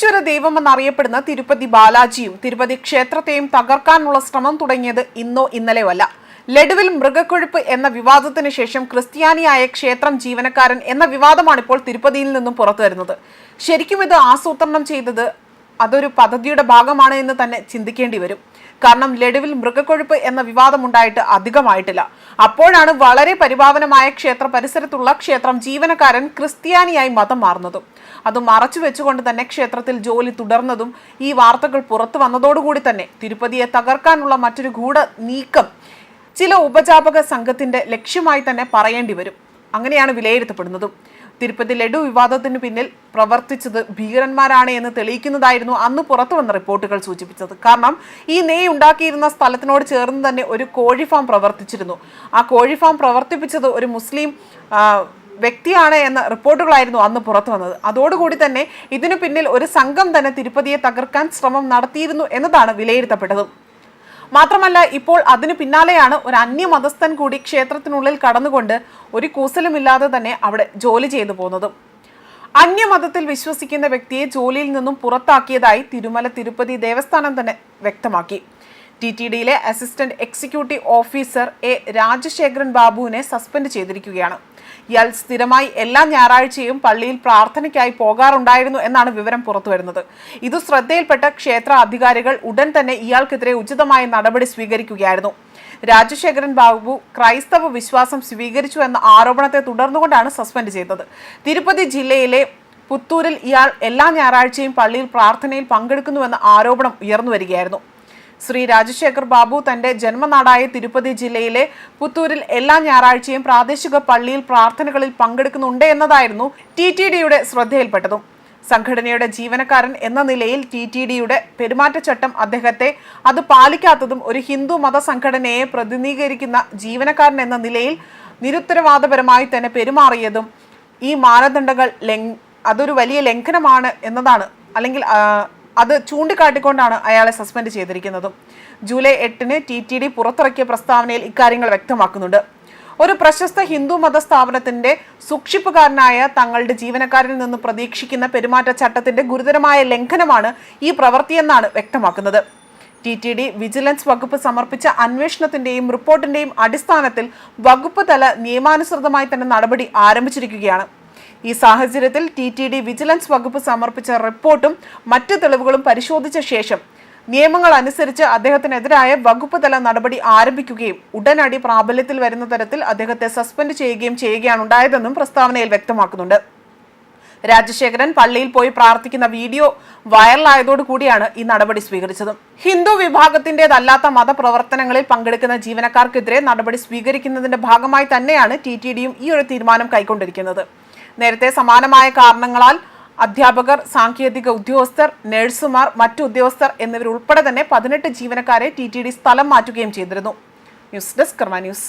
മഹേശ്വര ദൈവമെന്നറിയപ്പെടുന്ന തിരുപ്പതി ബാലാജിയും തിരുപ്പതി ക്ഷേത്രത്തെയും തകർക്കാനുള്ള ശ്രമം തുടങ്ങിയത് ഇന്നോ ഇന്നലെയല്ല ലഡുവിൽ മൃഗക്കൊഴുപ്പ് എന്ന വിവാദത്തിന് ശേഷം ക്രിസ്ത്യാനിയായ ക്ഷേത്രം ജീവനക്കാരൻ എന്ന വിവാദമാണ് ഇപ്പോൾ തിരുപ്പതിയിൽ നിന്നും പുറത്തു വരുന്നത്. ശരിക്കും ഇത് ആസൂത്രണം ചെയ്തത് അതൊരു പദ്ധതിയുടെ ഭാഗമാണ് എന്ന് തന്നെ ചിന്തിക്കേണ്ടി വരും. കാരണം ലഡുവിൽ മൃഗക്കൊഴുപ്പ് എന്ന വിവാദമുണ്ടായിട്ട് അധികമായിട്ടില്ല. അപ്പോഴാണ് വളരെ പരിപാവനമായ ക്ഷേത്ര പരിസരത്തുള്ള ക്ഷേത്രം ജീവനക്കാരൻ ക്രിസ്ത്യാനിയായി മതം മാറുന്നതും. അത് മറച്ചു വെച്ചുകൊണ്ട് തന്നെ ക്ഷേത്രത്തിൽ ജോലി തുടർന്നതും ഈ വാർത്തകൾ പുറത്തു വന്നതോടുകൂടി തന്നെ തിരുപ്പതിയെ തകർക്കാനുള്ള മറ്റൊരു ഗൂഢ നീക്കം ചില ഉപജാപക സംഘത്തിന്റെ ലക്ഷ്യമായി തന്നെ പറയേണ്ടി വരും. അങ്ങനെയാണ് വിലയിരുത്തപ്പെടുന്നതും. തിരുപ്പതി ലഡു വിവാദത്തിന് പിന്നിൽ പ്രവർത്തിച്ചത് ഭീകരന്മാരാണ് എന്ന് തെളിയിക്കുന്നതായിരുന്നു അന്ന് പുറത്തു വന്ന റിപ്പോർട്ടുകൾ സൂചിപ്പിച്ചത്. കാരണം ഈ നെയ് ഉണ്ടാക്കിയിരുന്ന സ്ഥലത്തിനോട് ചേർന്ന് തന്നെ ഒരു കോഴി ഫാം പ്രവർത്തിച്ചിരുന്നു. ആ കോഴി ഫാം പ്രവർത്തിപ്പിച്ചത് ഒരു മുസ്ലിം വ്യക്തിയാണ് എന്ന റിപ്പോർട്ടുകളായിരുന്നു അന്ന് പുറത്തു വന്നത്. അതോടുകൂടി തന്നെ ഇതിനു പിന്നിൽ ഒരു സംഘം തന്നെ തിരുപ്പതിയെ തകർക്കാൻ ശ്രമം നടത്തിയിരുന്നു എന്നതാണ് വിലയിരുത്തപ്പെട്ടത്. മാത്രമല്ല ഇപ്പോൾ അതിനു പിന്നാലെയാണ് ഒരു അന്യമതസ്ഥൻ കൂടി ക്ഷേത്രത്തിനുള്ളിൽ കടന്നുകൊണ്ട് ഒരു കൂസലുമില്ലാതെ തന്നെ അവിടെ ജോലി ചെയ്തു പോകുന്നതും. അന്യമതത്തിൽ വിശ്വസിക്കുന്ന വ്യക്തിയെ ജോലിയിൽ നിന്നും പുറത്താക്കിയതായി തിരുമല തിരുപ്പതി ദേവസ്ഥാനം തന്നെ വ്യക്തമാക്കി. T T ഡിയിലെ assistant executive officer A Rajasekharan ബാബുവിനെ സസ്പെൻഡ് ചെയ്തിരിക്കുകയാണ്. ഇയാൾ സ്ഥിരമായി എല്ലാ ഞായറാഴ്ചയും പള്ളിയിൽ പ്രാർത്ഥനയ്ക്കായി പോകാറുണ്ടായിരുന്നു എന്നാണ് വിവരം പുറത്തുവരുന്നത്. ഇത് ശ്രദ്ധയിൽപ്പെട്ട ക്ഷേത്ര അധികാരികൾ ഉടൻ തന്നെ ഇയാൾക്കെതിരെ ഉചിതമായ നടപടി സ്വീകരിക്കുകയായിരുന്നു. രാജശേഖരൻ ബാബു ക്രൈസ്തവ വിശ്വാസം സ്വീകരിച്ചു എന്ന ആരോപണത്തെ തുടർന്നുകൊണ്ടാണ് സസ്പെൻഡ് ചെയ്തത്. തിരുപ്പതി ജില്ലയിലെ പുത്തൂരിൽ ഇയാൾ എല്ലാ ഞായറാഴ്ചയും പള്ളിയിൽ പ്രാർത്ഥനയിൽ പങ്കെടുക്കുന്നുവെന്ന ആരോപണം ഉയർന്നു വരികയായിരുന്നു ശ്രീ രാജശേഖർ ബാബു തന്റെ ജന്മനാടായ തിരുപ്പതി ജില്ലയിലെ പുത്തൂരിൽ എല്ലാ ഞായറാഴ്ചയും പ്രാദേശിക പള്ളിയിൽ പ്രാർത്ഥനകളിൽ പങ്കെടുക്കുന്നുണ്ട് എന്നതായിരുന്നു ടി ടി ഡിയുടെ ശ്രദ്ധയിൽപ്പെട്ടതും. സംഘടനയുടെ ജീവനക്കാരൻ എന്ന നിലയിൽ ടി ടി ഡിയുടെ പെരുമാറ്റച്ചട്ടം അദ്ദേഹത്തെ അത് പാലിക്കാത്തതും ഒരു ഹിന്ദു മത സംഘടനയെ പ്രതിനിധീകരിക്കുന്ന ജീവനക്കാരൻ എന്ന നിലയിൽ നിരുത്തരവാദപരമായി തന്നെ പെരുമാറിയതും ഈ മാനദണ്ഡങ്ങൾ ലംഘ അതൊരു വലിയ ലംഘനമാണ് എന്നതാണ്. അല്ലെങ്കിൽ അത് ചൂണ്ടിക്കാട്ടിക്കൊണ്ടാണ് അയാളെ സസ്പെൻഡ് ചെയ്തിരിക്കുന്നതും. ജൂലൈ എട്ടിന് ടി ടി ഡി പുറത്തിറക്കിയ പ്രസ്താവനയിൽ ഇക്കാര്യങ്ങൾ വ്യക്തമാക്കുന്നുണ്ട്. ഒരു പ്രശസ്ത ഹിന്ദു മത സ്ഥാപനത്തിന്റെ സൂക്ഷിപ്പുകാരനായ തങ്ങളുടെ ജീവനക്കാരിൽ നിന്ന് പ്രതീക്ഷിക്കുന്ന പെരുമാറ്റച്ചട്ടത്തിന്റെ ഗുരുതരമായ ലംഘനമാണ് ഈ പ്രവൃത്തിയെന്നാണ് വ്യക്തമാക്കുന്നത്. ടി ടി ഡി വിജിലൻസ് വകുപ്പ് സമർപ്പിച്ച അന്വേഷണത്തിന്റെയും റിപ്പോർട്ടിന്റെയും അടിസ്ഥാനത്തിൽ വകുപ്പ് തല നിയമാനുസൃതമായി തന്നെ നടപടി ആരംഭിച്ചിരിക്കുകയാണ്. ഈ സാഹചര്യത്തിൽ ടി ടി ഡി വിജിലൻസ് വകുപ്പ് സമർപ്പിച്ച റിപ്പോർട്ടും മറ്റ് തെളിവുകളും പരിശോധിച്ച ശേഷം നിയമങ്ങൾ അനുസരിച്ച് അദ്ദേഹത്തിനെതിരായ വകുപ്പ് തല നടപടി ആരംഭിക്കുകയും ഉടനടി പ്രാബല്യത്തിൽ വരുന്ന തരത്തിൽ അദ്ദേഹത്തെ സസ്പെൻഡ് ചെയ്യുകയും ചെയ്യുകയാണ് ഉണ്ടായതെന്നും പ്രസ്താവനയിൽ വ്യക്തമാക്കുന്നുണ്ട്. രാജശേഖരൻ പള്ളിയിൽ പോയി പ്രാർത്ഥിക്കുന്ന വീഡിയോ വൈറലായതോടു കൂടിയാണ് ഈ നടപടി സ്വീകരിച്ചത്. ഹിന്ദു വിഭാഗത്തിന്റേതല്ലാത്ത മതപ്രവർത്തനങ്ങളിൽ പങ്കെടുക്കുന്ന ജീവനക്കാർക്കെതിരെ നടപടി സ്വീകരിക്കുന്നതിന്റെ ഭാഗമായി തന്നെയാണ് ടി ടി ഡിയും ഈ ഒരു തീരുമാനം കൈക്കൊണ്ടിരിക്കുന്നത്. നേരത്തെ സമാനമായ കാരണങ്ങളാൽ അധ്യാപകർ സാങ്കേതിക ഉദ്യോഗസ്ഥർ നഴ്സുമാർ മറ്റു ഉദ്യോഗസ്ഥർ എന്നിവരുൾപ്പെടെ തന്നെ പതിനെട്ട് ജീവനക്കാരെ ടി ടി ഡി സ്ഥലം മാറ്റുകയും ചെയ്തിരുന്നു. News desk Karma news.